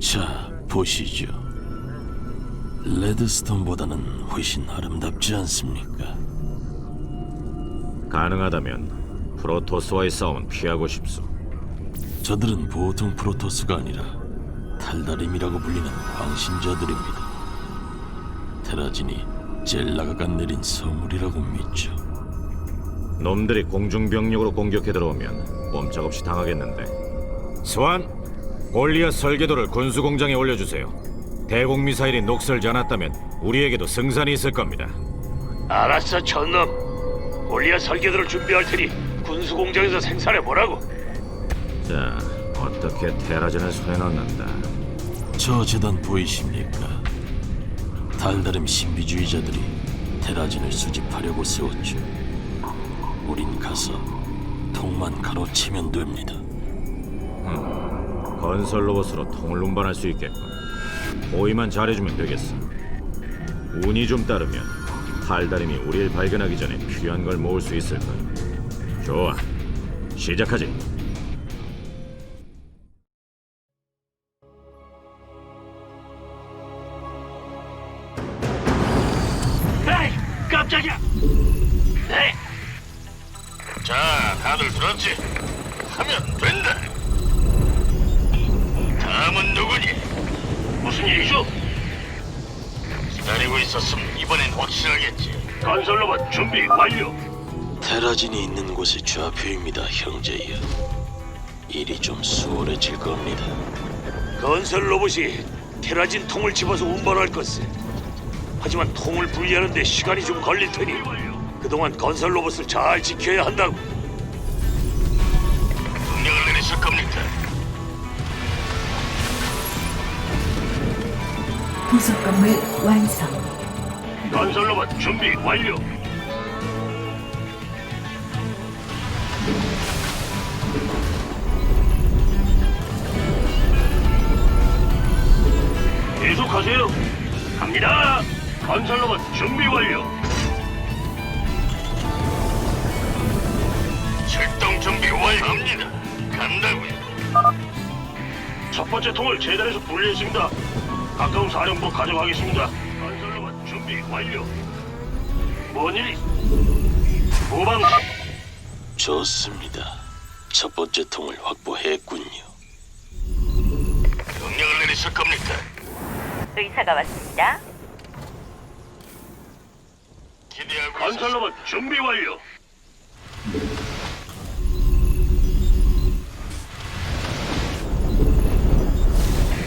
자, 보시죠. 레드스톤보다는 훨씬 아름답지 않습니까? 가능하다면 프로토스와의 싸움은 피하고 싶소. 저들은 보통 프로토스가 아니라 탈다림이라고 불리는 광신자들입니다. 테라진이 젤라가가 내린 선물이라고 믿죠. 놈들이 공중병력으로 공격해 들어오면 꼼짝없이 당하겠는데. 스완, 골리앗 설계도를 군수 공장에 올려주세요. 대공 미사일이 녹슬지 않았다면 우리에게도 승산이 있을 겁니다. 알았어, 천놈. 골리앗 설계도를 준비할 테니 군수 공장에서 생산해 보라고. 자, 어떻게 테라진을 손에 넣는다. 저 재단 보이십니까? 달다림 신비주의자들이 테라진을 수집하려고 세웠죠. 우린 가서 통만 가로치면 됩니다. 건설 로봇으로 통을 운반할 수 있겠군. 호위만 잘해주면 되겠어. 운이 좀 따르면 탈다림이 우리를 발견하기 전에 필요한 걸 모을 수 있을 거야. 좋아, 시작하지. 자, 다들 들었지? 하면 된다. 다음은 누구니? 무슨 일이죠? 기다리고 있었음 이번엔 확실하겠지. 건설로봇 준비 완료. 테라진이 있는 곳의 좌표입니다, 형제여. 일이 좀 수월해질 겁니다. 건설 로봇이 테라진 통을 집어서 운반할 것을. 하지만 통을 분리하는데 시간이 좀 걸릴 테니 그동안 건설 로봇을 잘 지켜야 한다고. 명령을 내리실 겁니까? 부속 건물 완성. 건설 로봇 준비 완료. 계속하세요. 갑니다. 건설 로봇 준비 완료. 출동 준비 완료합니다. 간다고요. 첫 번째 통을 재단에서 분리했습니다. 가까운 사령부 가져가겠습니다. 건설 로봇 준비 완료. 뭔 일이? 후방 좋습니다. 첫 번째 통을 확보했군요. 명령을 내리실 겁니까? 의사가 왔습니다. 기대하고 건설 로봇 준비 완료.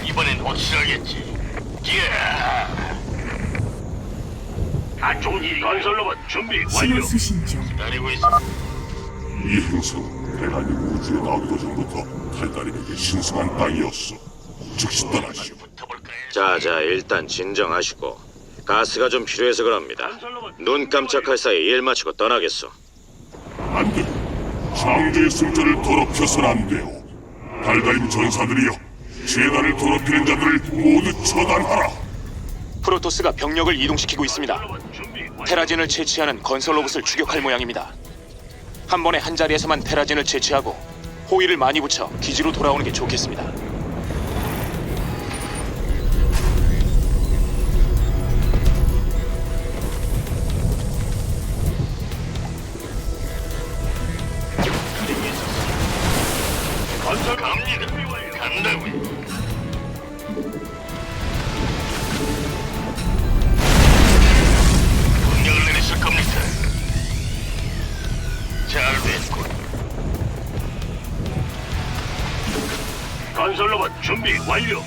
이번엔 확실하겠지. 예. 안 좋은 일이 건설 로봇 준비 신호 완료. 수신 중. 기다리고 있어. 이 행성은 대란이 우주에 나오기 전부터 탈다림에게 신성한 땅이었어. 즉시 떠나시오. 붙어볼까요? 자자, 일단 진정하시고 가스가 좀 필요해서 그럽니다. 눈 깜짝할 사이 일 마치고 떠나겠어. 안 돼. 창조의 승자를 더럽혀선 안 돼요. 달다림 전사들이여, 재단을 더럽히는 자들을 모두 처단하라. 프로토스가 병력을 이동시키고 있습니다. 테라진을 채취하는 건설 로봇을 추격할 모양입니다. 한 번에 한 자리에서만 테라진을 채취하고 호위를 많이 붙여 기지로 돌아오는 게 좋겠습니다. 준비 완료.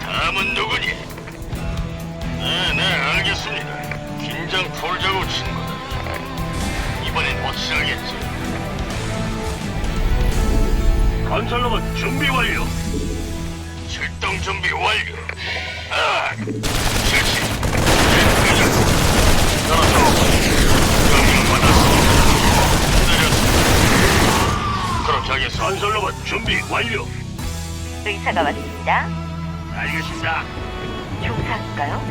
다음은 누구니? 네, 네, 알겠습니다. 긴장 풀자고 친구들. 이번엔 확실하겠지. 건설로봇 준비 완료. 출동 준비 완료. 아, 실시. 떨어져. 명령 받았습니다. 기다렸습니다. 그렇게 하겠습니다. 건설로봇 준비 완료. 의사가 왔습니다. 알겠습니다. 중사인가요?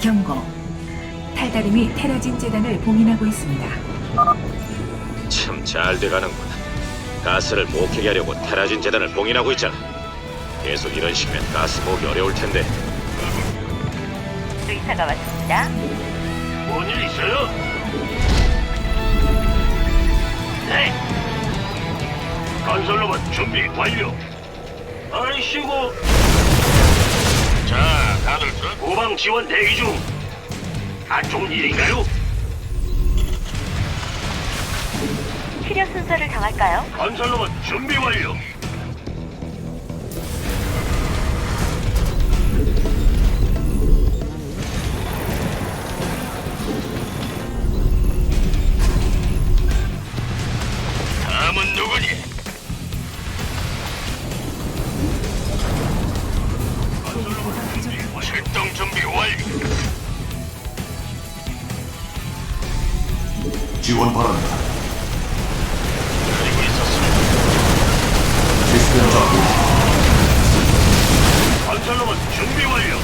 경고. 탈다림이 테라진 재단을 봉인하고 있습니다. 참 잘 돼가는군. 가스를 목회게 하려고 테라진 재단을 봉인하고 있잖아. 계속 이런 식이면 가스 모으기 어려울 텐데. 의사가 왔습니다. 뭔 일 있어요? 네. 건설로봇 준비 완료. 아이씨고. 자, 다들 들어. 후방 지원 대기 중. 안 좋은 일인가요? 치료 순서를 정할까요? 건설로봇 준비 완료. 건설로봇 준비 완료.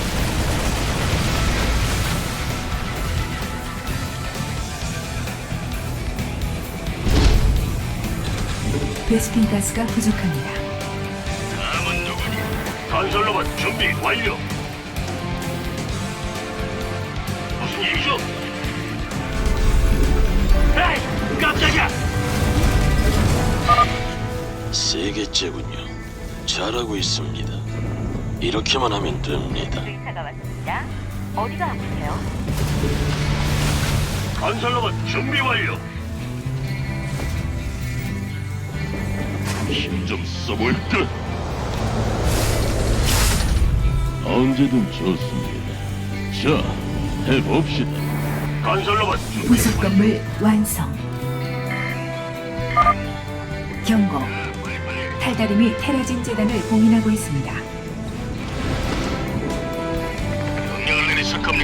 베스핀 가스가 부족합니다. 다음은 누구니? 건설로봇 준비 완료. 무슨 일이죠? 에이, 깜짝이야! 세 개째군요. 잘하고 있습니다. 이렇게만 하면 됩니다. 의사가 왔습니다. 어디가 아프세요? 건설로봇 준비 완료. 힘 좀 써볼까? 언제든 좋습니다. 자, 해봅시다. 건설로봇 준비 부속 건물 완성. 경고. 탈다림이 테라진 재단을 봉인하고 있습니다.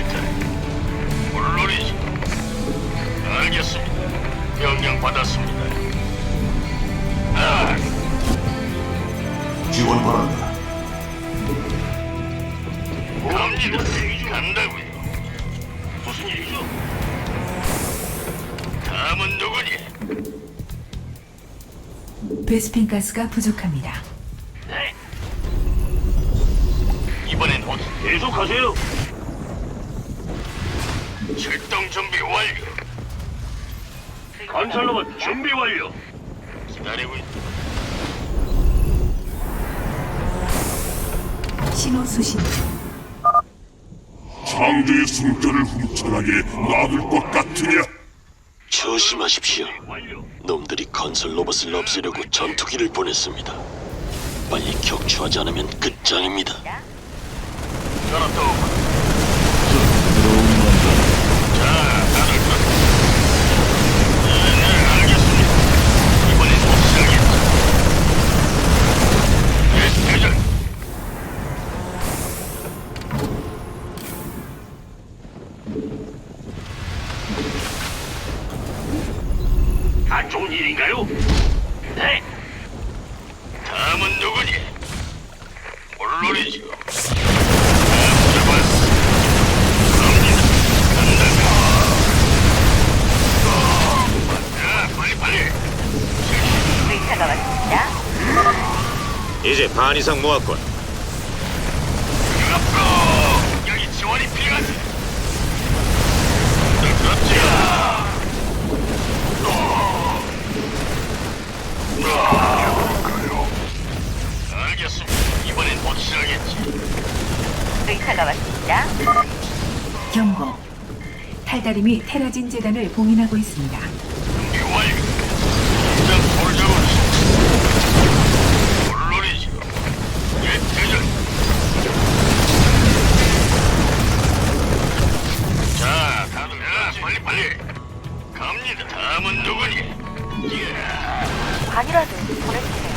내리실 겁니까? 물론이죠. 알겠습니다. 명령 받았습니다. 아, 지원 바란다. 갑니다. 간다고요. 무슨 일이죠? 다음은 누구니? 베스핀 가스가 부족합니다. 네. 이번엔 어디 계속하세요. 출동 준비 완료. 건설로봇 준비 완료. 기다리고 있. 신호 수신 중. 창조의 숨결을 훔쳐가게 놔둘 것 같으냐? 조심하십시오. 완료. 놈들이 건설 로봇을 없애려고 전투기를 보냈습니다. 빨리 격추하지 않으면 끝장입니다. 이제 반 이상 모았군. 앞으로 여기 지원이 필요하지. 그렇지. 알겠습니다. 이번엔 확실하겠지. 의사가 왔습니다. 경고. 탈다림이 테라진 재단을 봉인하고 있습니다. 갑니다. 다음은 누구니? 예. 관이라도 보내주세요.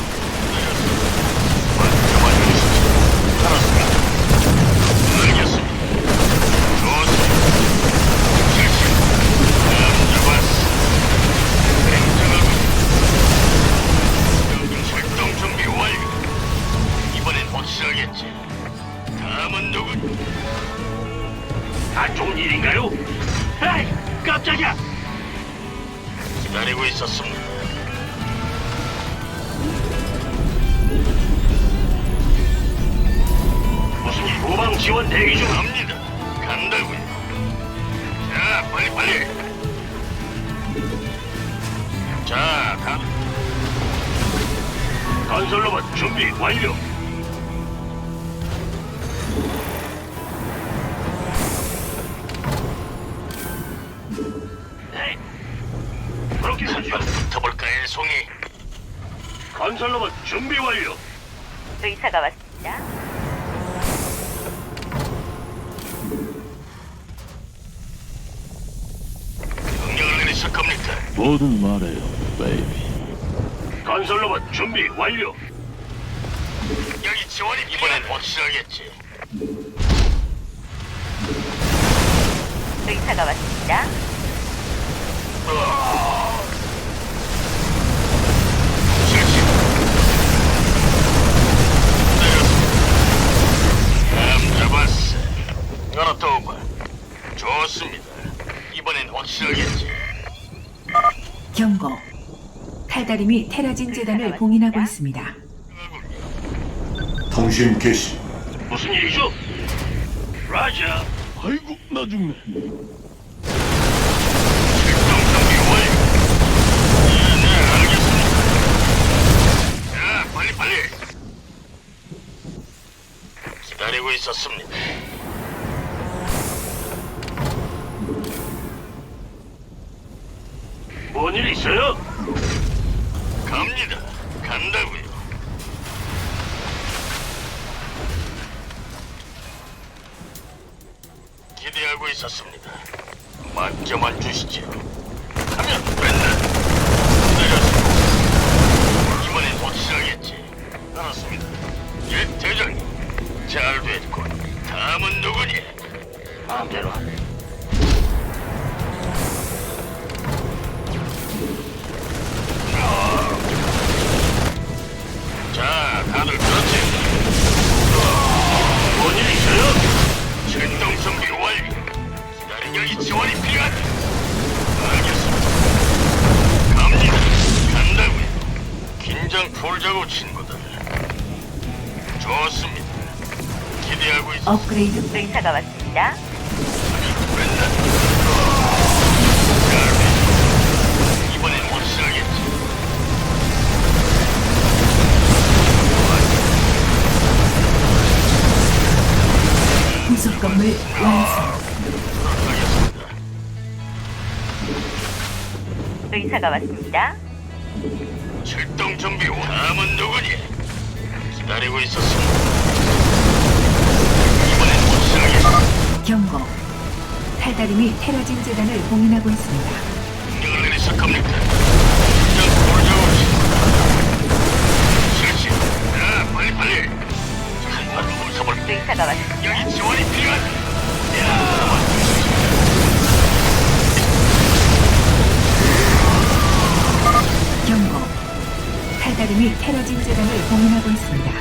준비 지원이 이번엔 확실하겠지. 의사가 왔습니다. 실시. 감 잡았어. 열었다 오바. 좋습니다. 이번엔 확실하겠지. 경고. 탈다림이 테라진 재단을 봉인하고 있습니다. 통신 개시. 무슨 일이죠? 라자. 아이고, 나 죽네. 출동 준비 완료. 네, 네, 알겠습니다. 자, 빨리 빨리. 기다리고 있었습니다. 긴장 풀자고 친구들. 좋습니다. 기대하고 있어. 업그레이드 의사가 왔습니다. 맨날. 잘 됐어. 이번엔 확실하겠지. 부속 건물 완성. 알겠습니다. 의사가 왔습니다. 출동 준비 완- 다음은 누구니? 기다리고 있었습니다. 이번엔 확실하겠지. 경고. 탈다림이 테라진 재단을 봉인하고 있습니다. 명령을 내리실 겁니까? 실시. 자, 빨리 빨리. 한판 웃어볼 의사가 왔습니다. 여기 지원이 필요하다. 탈다림이 테라진 재단을 봉인하고 있습니다.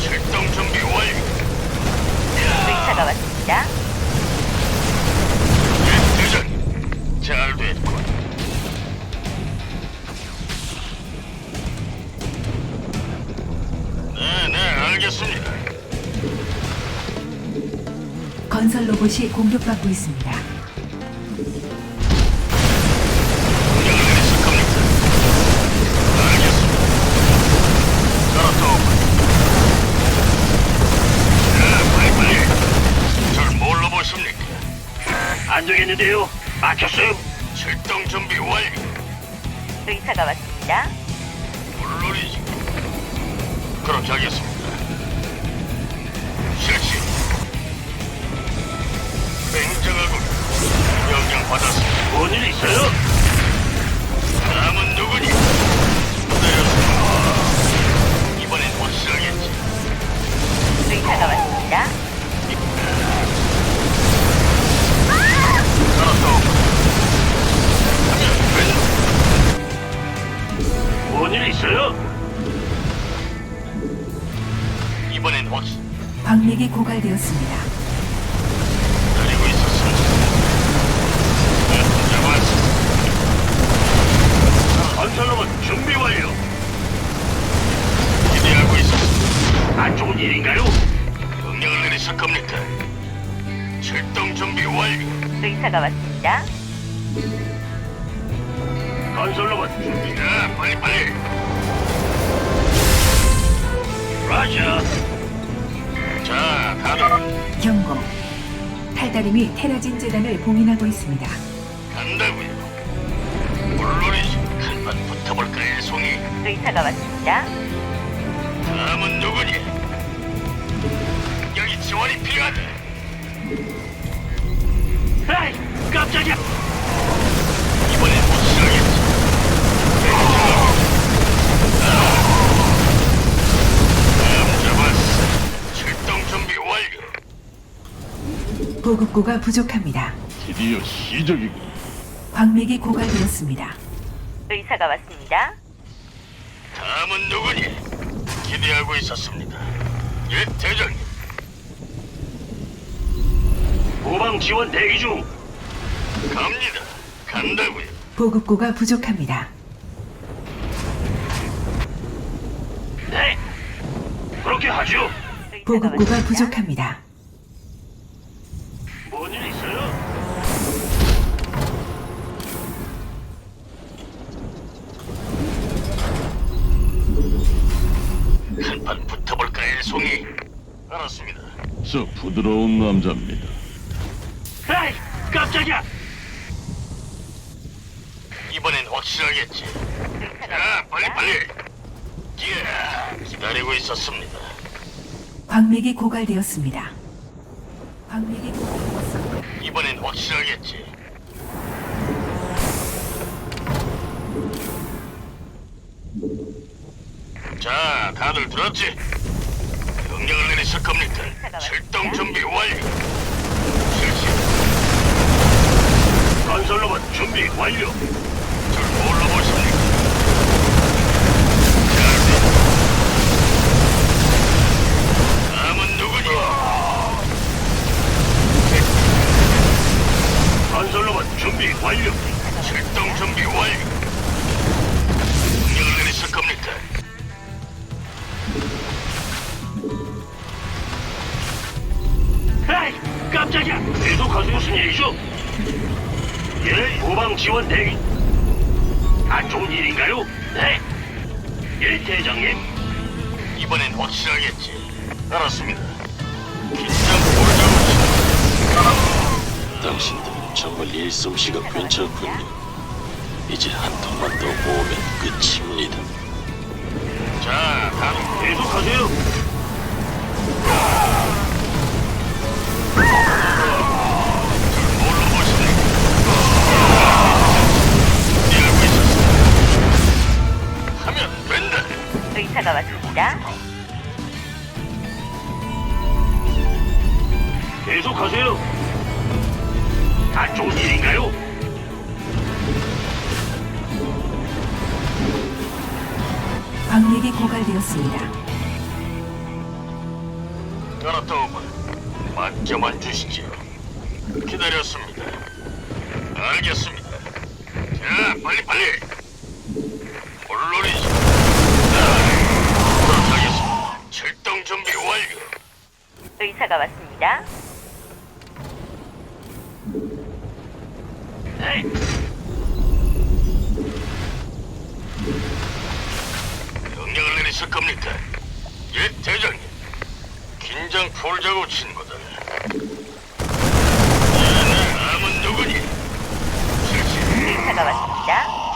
출동 준비 완료. 의사가 왔습니다. 예, 대장. 잘 됐고. 네, 네, 알겠습니다. 건설 로봇이 공격받고 있습니다. 안 되겠는데요. 막혔어요. 출동 준비 완료. 의사가 왔습니다. 물론이지. 그렇게 하겠습니다. 실시. 굉장하군. 명령 받았습니다. 뭔일 있어요? 다음은 누구니? 기다렸습니다. 이번엔 확실하겠지. 의사가 왔습니다. 이번엔 확 방력이 고갈되었습니다. 달리고 있었어. 안살로만 네, 준비 완료. 기대하고 있었어. 안 좋은 일인가요? 명령을 내리실 겁니까? 출동 준비 완료. 의사가 왔습니다. 건설로봇 준비. 야, 빨리 빨리. 라자. 자, 다들 경고. 탈다림이 테라진 재단을 봉인하고 있습니다. 간다고요. 물론이지. 한판 붙어볼까요, 송이? 의사가 왔습니다. 다음은 누구니? 여기 지원이 필요하다. 에이, 깜짝이야. 이번엔 확실하겠지. 다음 잡았어. 출동 준비 완료. 보급고가 부족합니다. 드디어 시작이군. 광맥이 고갈되었습니다. 의사가 왔습니다. 다음은 누구니? 기대하고 있었습니다. 예, 대장님. 후방 지원 대기 중. 갑니다. 간다고요. 보급고가 부족합니다. 네. 그렇게 하죠. 보급고가. 부족합니다. 뭔 일 있어요? 한판 붙어볼까요, 송이? 알았습니다. 저 부드러운 남자입니다. 에이, 깜짝이야! 이번엔 의사가 자, 빨리. 빨리. 예, 기다리고 있었습니다. 광맥이 고갈되었습니다. 광맥이 고갈되었습니다. 이번엔 확실하겠지. 자, 다들 들었지? 명령을 내리실 겁니까? 출동 준비 완료. 실시. 건설로봇 준비 완료. 절 뭘로 보십니까? 자, 다음은 누구니? 건설로봇 준비 의사가 왔습니다. 네. 명령을 내리실 겁니까? 예, 대장님. 긴장 풀자고 친구들. 네, 남은 누구니? 실시. 의사가 왔습니다.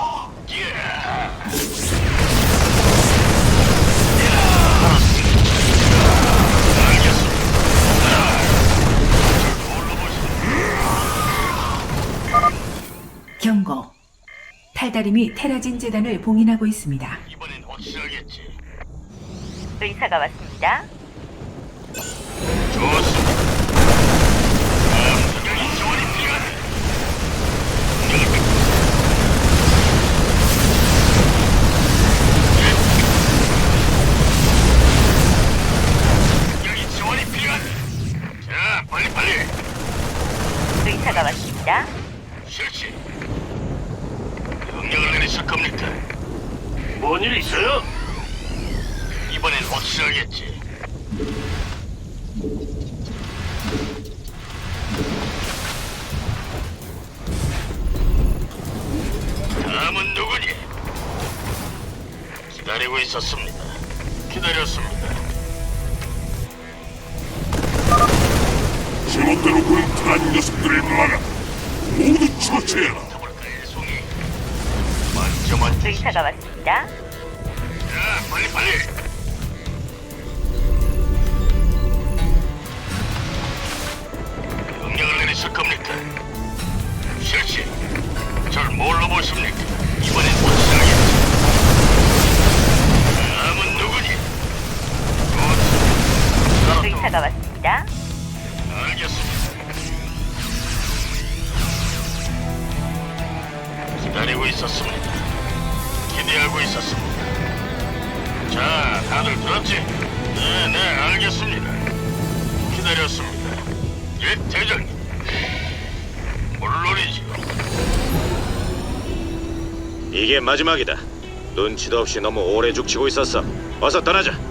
경고. 탈다림이 테라진 재단을 봉인하고 있습니다. 이번엔 확실하겠지. 의사가 왔습니다. 좋습니 기다리고 있었습니다. 기다렸습니다. 제멋대로 군 테란 녀석들을 막아 모두 처치해라. 송이? 의사가 왔습니다. 자, 빨리 빨리. 명령을 내리실 겁니까? 실시. 절 뭘로 보십니까? 이번엔 의사가 왔습니다. 알겠습니다. 기다리고 있었습니다. 기대하고 있었습니다. 자, 다들 들었지? 네, 네, 알겠습니다. 기다렸습니다. 예, 대장님. 물론이지요. 이게 마지막이다. 눈치도 없이 너무 오래 죽치고 있었어. 어서 떠나자.